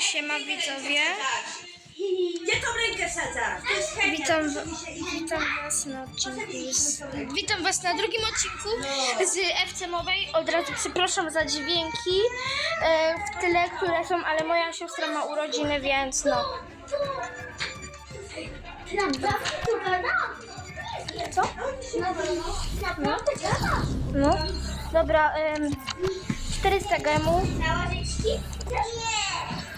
Siema widzowie. Gdzie tą rękę wsadzasz? Witam, w- witam was na odcinku. Z, witam was na drugim odcinku z FC Mowej. Od razu przepraszam za dźwięki e, w tyle, które są, ale moja siostra ma urodziny, więc no. Co? No. No. Dobra, em, 400 gemu.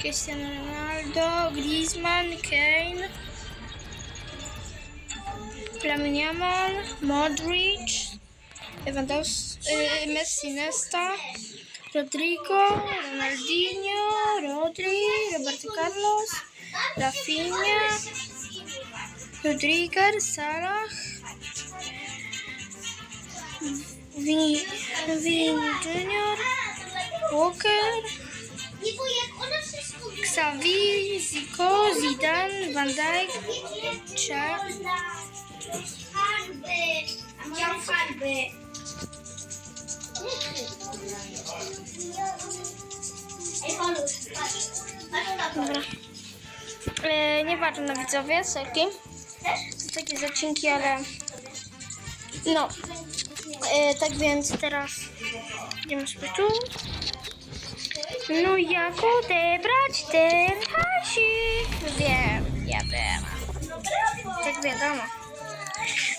Cristiano Ronaldo, Griezmann, Kane, Lamine Yamal, Modric, y, Messi, Nesta, Rodrigo, Ronaldinho, Rodri, Roberto Carlos, Rafinha, Rodriguez, Salah, Win, Win Junior, Walker, Xavi, Zico, Zidane, Van Dijk, Czar... Dobra. E, nie patrzę na widzowie, serki. Takie zacinki, ale... No. E, tak więc teraz idziemy sobie tu. No jak odebrać ten hasik? Wiem, ja wiem. Tak wiadomo.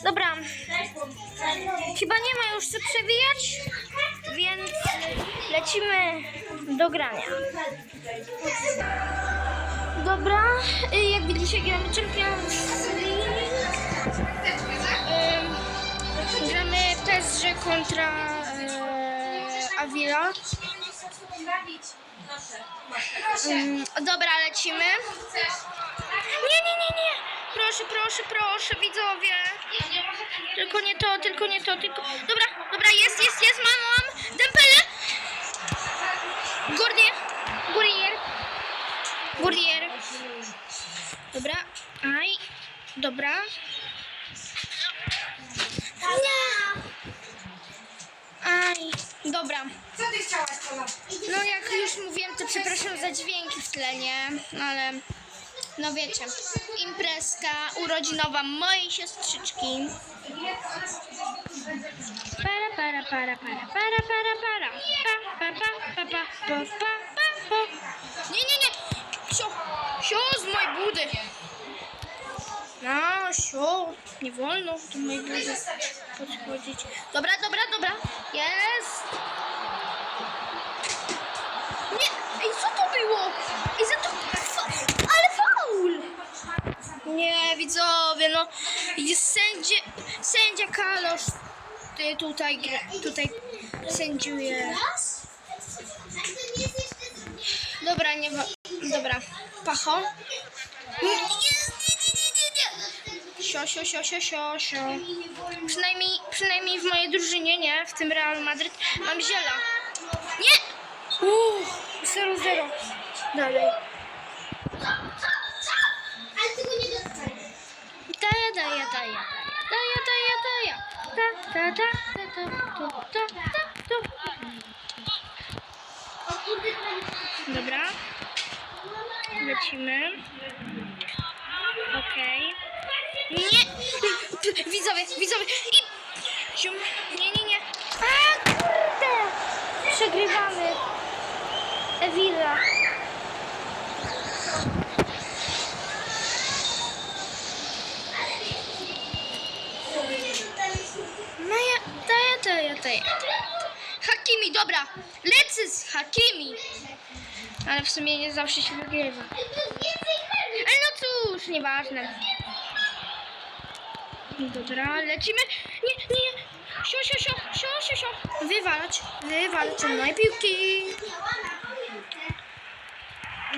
Dobra. Chyba nie ma już co przewijać, więc lecimy do grania. Dobra, y, jak widzicie. Ym, gramy PSG kontra e, Avila. Ym, dobra, lecimy. Nie, nie, nie, nie. Proszę, proszę, proszę, widzowie. Tylko nie to, tylko nie to, tylko... Dobra, dobra, jest, jest, jest, mam, mam. Dembele. Gurnier. Gurnier. Gurnier. Dobra. Aj. Dobra. Dźwięki w tle, nie? Ale... No wiecie. Imprezka urodzinowa mojej siostrzyczki. Para, para, para, para, para, para, para. Pa, pa, pa, pa, pa, pa, pa, pa, pa. Nie, nie, nie. Sio, sio z mojej budy. No, sio. Nie wolno do mojej budy podchodzić. Dobra, dobra, dobra. Jest. Nie, ej, co to było? Ej, za to... Fa... Ale faul! Nie, no... Jest sędzia... Kalosz ty tutaj, tutaj sędziuje. Dobra, nie ma... Dobra, pacho. Sio, sio, sio, sio, sio, sio. Przynajmniej, przynajmniej w mojej drużynie, nie? W tym Real Madryt mam ziela. Nie! Uff, 0-0. Dalej. Okej. Okay. Nie! Widzowie, widzowie! I... Sium. Nie, nie, nie. A, kurde! Przegrywamy. Ewila. No ja, to ja, to ja, to ja. Hakimi, dobra. Lecę z Hakimi. Ale w sumie nie zawsze się wygrywa. Ale no cóż, nieważne. Dobra, lecimy. Nie, nie. Sio, sio, sio, sio, sio, sio. Wywalać, wywalać od mojej piłki.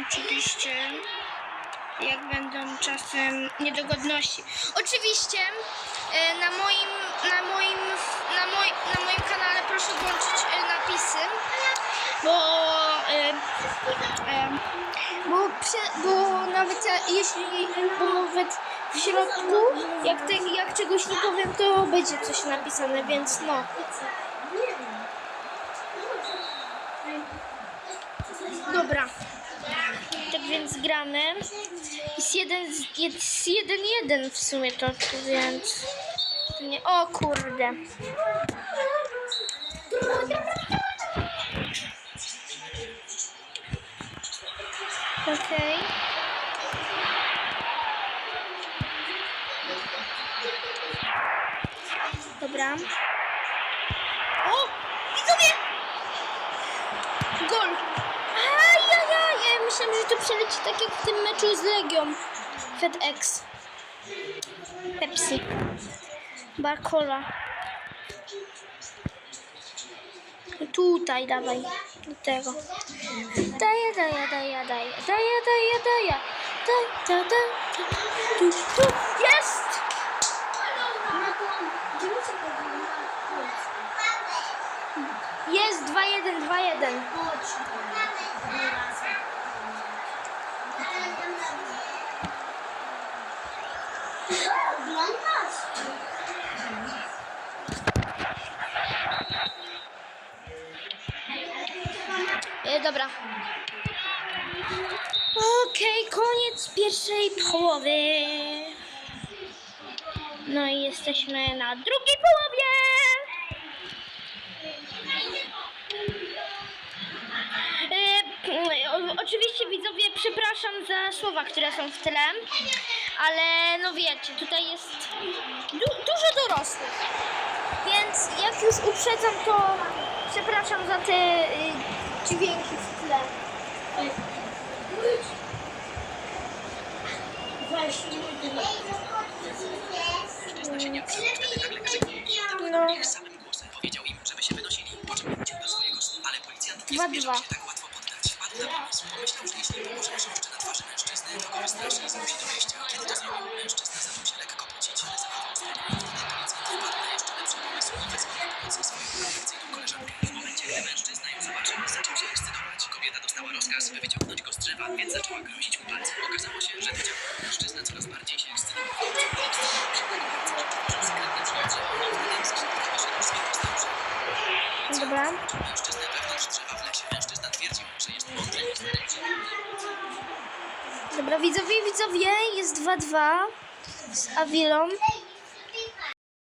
Oczywiście, jak będą czasem niedogodności. Oczywiście e, na moim, na moim, na moj, na moim kanale proszę włączyć e, napisy, bo, e, e, bo, prze, bo nawet jeśli, bo nawet w środku, jak, te, jak czegoś nie powiem, to będzie coś napisane, więc no. Dobra. Tak więc gramy. Jest jeden, jest jeden, jeden w sumie to, więc... Nie, o kurde. Okej. Dobra. O! Widzowie! Gol! Ajajaj! Ja myślałam, że to przeleci tak jak w tym meczu z Legią. FedEx. Pepsi. Barcola. Tutaj dawaj. Do tego. Daję, daję, daję, daję. Daję, daję, daję. Daj, da, da, da. Tu, tu. Jest! Jest 2-1, 2-1. Oglądasz? Dobra. Okej, koniec pierwszej połowy. No i jesteśmy na drugiej połowie. E, oczywiście widzowie, przepraszam za słowa, które są w tle, ale no wiecie, tutaj jest du- dużo dorosłych. Więc jak już uprzedzam, to przepraszam za te y, dźwięki w tle. Mężczyzna się nie ruszył, wtedy nagle krzyknął. No, Ich samym głosem powiedział im, żeby się wynosili, po czym wrócił do swojego snu. Ale policjant nie Dwa, zamierzał dwa. się tak łatwo poddać. Wpadł na pomysł. Pomyślał, że jeśli położy książkę na twarzy mężczyzny, to go wystraszy i zmusi do wyjścia. Kiedy to zrobił, mężczyzna dobra. Mężczyznę wewnątrz drzewa w lesie. Mężczyzna twierdził, że jest mądry. Dobra, widzowie, widzowie, jest 2-2 z Avilą.